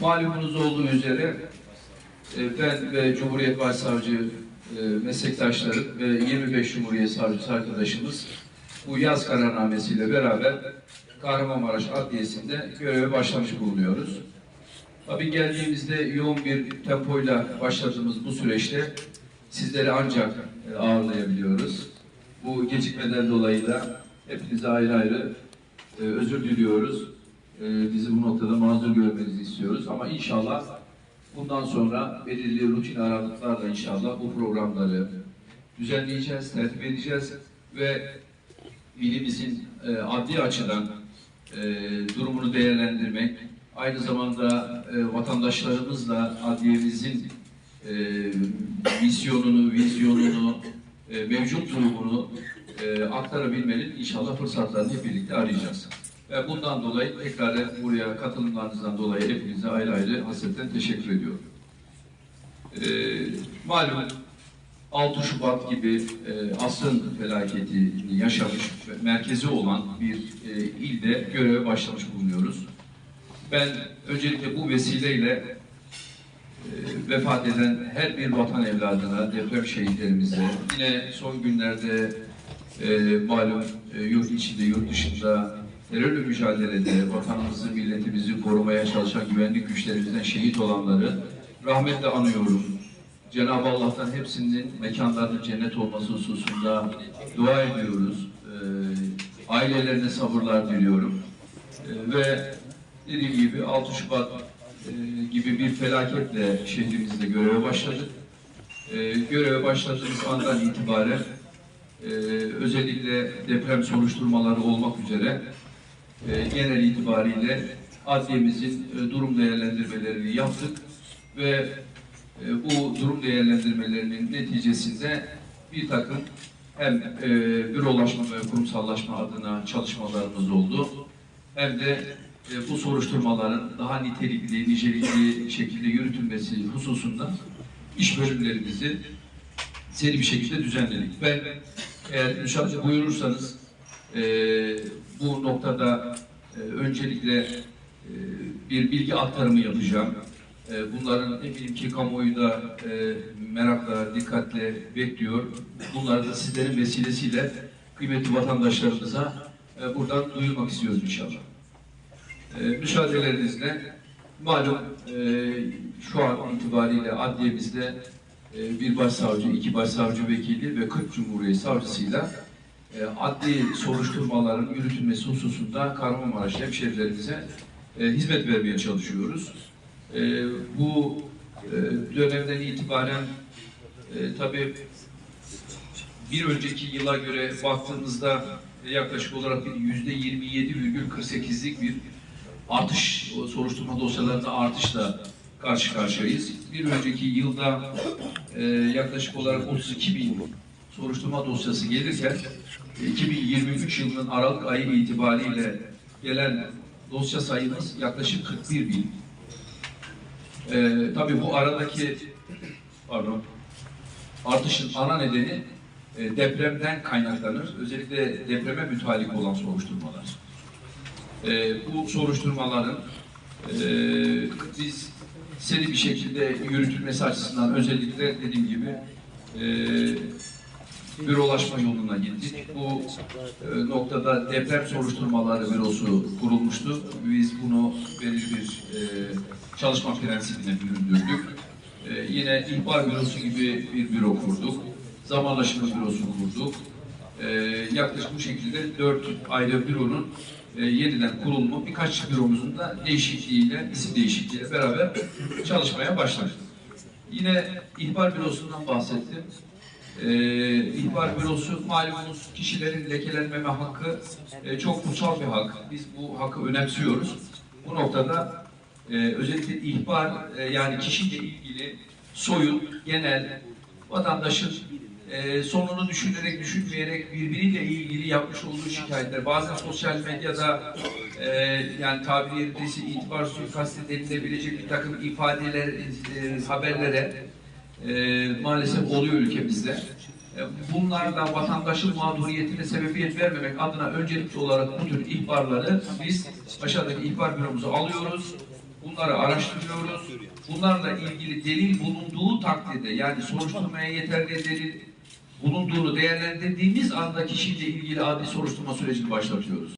Malumunuz olduğu üzere e, ben ve Cumhuriyet Başsavcı e, meslektaşlarım ve 25 Cumhuriyet Savcısı arkadaşımız bu yaz kararnamesiyle beraber Kahramanmaraş Adliyesi'nde göreve başlamış bulunuyoruz. Tabii geldiğimizde yoğun bir tempoyla başladığımız bu süreçte sizleri ancak e, ağırlayabiliyoruz. Bu gecikmeden dolayı da hepinize ayrı ayrı özür diliyoruz. E, bizi bu noktada mazur görmenizi istiyoruz. Ama inşallah bundan sonra belirli rutin aralıklarla inşallah bu programları düzenleyeceğiz, tertip edeceğiz ve ilimizin e, adli açıdan e, durumunu değerlendirmek, aynı zamanda e, vatandaşlarımızla adliyemizin e, misyonunu, vizyonunu, e, mevcut durumunu e, aktarabilmenin inşallah fırsatlarını hep birlikte arayacağız. Ve bundan dolayı tekrar buraya katılımlarınızdan dolayı hepinize ayrı ayrı hasretten teşekkür ediyorum. E, malum 6 Şubat gibi e, asrın felaketini yaşamış merkezi olan bir e, ilde göreve başlamış bulunuyoruz. Ben öncelikle bu vesileyle e, vefat eden her bir vatan evladına, deprem şehitlerimize, yine son günlerde e, malum e, yurt içinde, yurt dışında terörle mücadelede vatanımızı, milletimizi korumaya çalışan güvenlik güçlerimizden şehit olanları rahmetle anıyorum. Cenab-ı Allah'tan hepsinin mekanlarının cennet olması hususunda dua ediyoruz. E, ailelerine sabırlar diliyorum. E, ve dediğim gibi 6 Şubat e, gibi bir felaketle şehrimizde göreve başladık. E, göreve başladığımız andan itibaren e, özellikle deprem soruşturmaları olmak üzere genel itibariyle adliyemizin e, durum değerlendirmelerini yaptık ve e, bu durum değerlendirmelerinin neticesinde bir takım hem e, bürolaşma ve kurumsallaşma adına çalışmalarımız oldu hem de e, bu soruşturmaların daha nitelikli, nicelikli şekilde yürütülmesi hususunda iş bölümlerimizi seri bir şekilde düzenledik. Ben eğer müsaade buyurursanız e, bu noktada e, öncelikle e, bir bilgi aktarımı yapacağım. E, bunların eminim ki kamuoyu da e, merakla, dikkatle bekliyor. Bunları da sizlerin vesilesiyle kıymetli vatandaşlarımıza e, buradan duyurmak istiyoruz inşallah. E, müsaadelerinizle malum e, şu an itibariyle adliyemizde e, bir başsavcı, iki başsavcı vekili ve 40 Cumhuriyet Savcısıyla e, adli soruşturmaların yürütülmesi hususunda Kahramanmaraş hemşehrilerimize e, hizmet vermeye çalışıyoruz. E, bu e, dönemden itibaren e, tabii bir önceki yıla göre baktığımızda yaklaşık olarak bir yüzde 27,48'lik bir artış, soruşturma dosyalarında artışla karşı karşıyayız. Bir önceki yılda e, yaklaşık olarak 32 bin soruşturma dosyası gelirken 2023 yılının Aralık ayı itibariyle gelen dosya sayımız yaklaşık 41 bin. E, tabii bu aradaki pardon artışın ana nedeni e, depremden kaynaklanır. Özellikle depreme mütalik olan soruşturmalar. E, bu soruşturmaların e, biz seri bir şekilde yürütülmesi açısından özellikle dediğim gibi e, bürolaşma yoluna gittik. Bu e, noktada deprem soruşturmaları bürosu kurulmuştu. Biz bunu belirli bir e, çalışma prensibine büründürdük. E, yine ihbar bürosu gibi bir büro kurduk. Zamanlaşma bürosu kurduk. E, yaklaşık bu şekilde dört ayrı büronun e, yeniden kurulma, birkaç büromuzun da değişikliğiyle, isim değişikliğiyle beraber çalışmaya başladık. Yine ihbar bürosundan bahsettim. E, ihbar bürosu malumunuz kişilerin lekelenmeme hakkı e, çok kutsal bir hak. Biz bu hakkı önemsiyoruz. Bu noktada e, özellikle ihbar e, yani kişiyle ilgili soyut, genel, vatandaşın e, sonunu düşünerek, düşünmeyerek birbiriyle ilgili yapmış olduğu şikayetler, bazen sosyal medyada e, yani tabiri yerindeyse itibar suikastı denilebilecek bir takım ifadeler, e, haberlere e, maalesef oluyor ülkemizde. E, ee, bunlardan vatandaşın mağduriyetine sebebiyet vermemek adına öncelikli olarak bu tür ihbarları biz aşağıdaki ihbar büromuzu alıyoruz. Bunları araştırıyoruz. Bunlarla ilgili delil bulunduğu takdirde yani soruşturmaya yeterli delil bulunduğunu değerlendirdiğimiz anda kişiyle ilgili adli soruşturma sürecini başlatıyoruz.